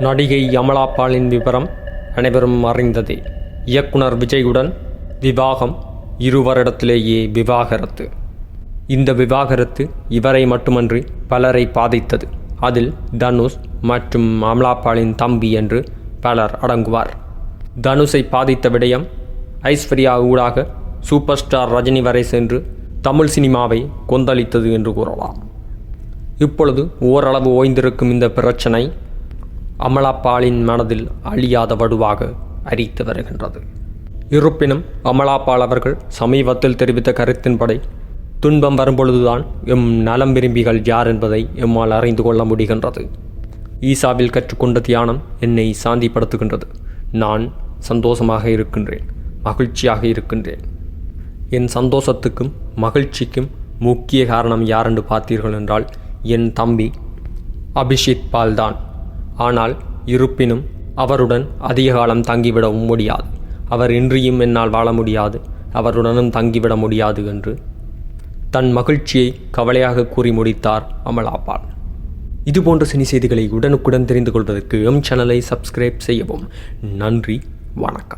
நடிகை அமலாபாலின் விவரம் அனைவரும் அறிந்ததே. இயக்குனர் விஜயுடன் விவாகம் இரு வருடத்திலேயே விவாகரத்து. இந்த விவாகரத்து இவரை மட்டுமன்றி பலரை பாதித்தது. அதில் தனுஷ் மற்றும் அமலாபாலின் தம்பி என்று பலர் அடங்குவார். தனுஷை பாதித்த விடயம் ஐஸ்வர்யா ஊடாக சூப்பர் ஸ்டார் ரஜினி வரை சென்று தமிழ் சினிமாவை கொந்தளித்தது என்று கூறலாம். இப்பொழுது ஓரளவு ஓய்ந்திருக்கும் இந்த பிரச்சனை அமலாபாலின் மனதில் அழியாத வடுவாக அரித்து வருகின்றது. இருப்பினும் அமலாபால் அவர்கள் சமீபத்தில் தெரிவித்த கருத்தின்படி துன்பம் வரும்பொழுதுதான் எம் நலம் விரும்பிகள் யார் என்பதை எம்மால் அறிந்து கொள்ள முடிகின்றது. ஈசாவில் கற்றுக்கொண்ட தியானம் என்னை சாந்திப்படுத்துகின்றது. நான் சந்தோஷமாக இருக்கின்றேன் மகிழ்ச்சியாக இருக்கின்றேன். என் சந்தோஷத்துக்கும் மகிழ்ச்சிக்கும் முக்கிய காரணம் யாரென்று பார்த்தீர்கள் என்றால் என் தம்பி அபிஷித் பால்தான் ஆனால் இருப்பினும் அவருடன் அதிக காலம் தங்கிவிடவும் முடியாது. அவர் இன்றியும் என்னால் வாழ முடியாது. அவருடனும் தங்கிவிட முடியாது என்று தன் மகிழ்ச்சியை கவலையாக கூறி முடித்தார் அமலாபால். இதுபோன்ற சினி செய்திகளை உடனுக்குடன் தெரிந்து கொள்வதற்கு எம் சேனலை சப்ஸ்கிரைப் செய்யவும். நன்றி. வணக்கம்.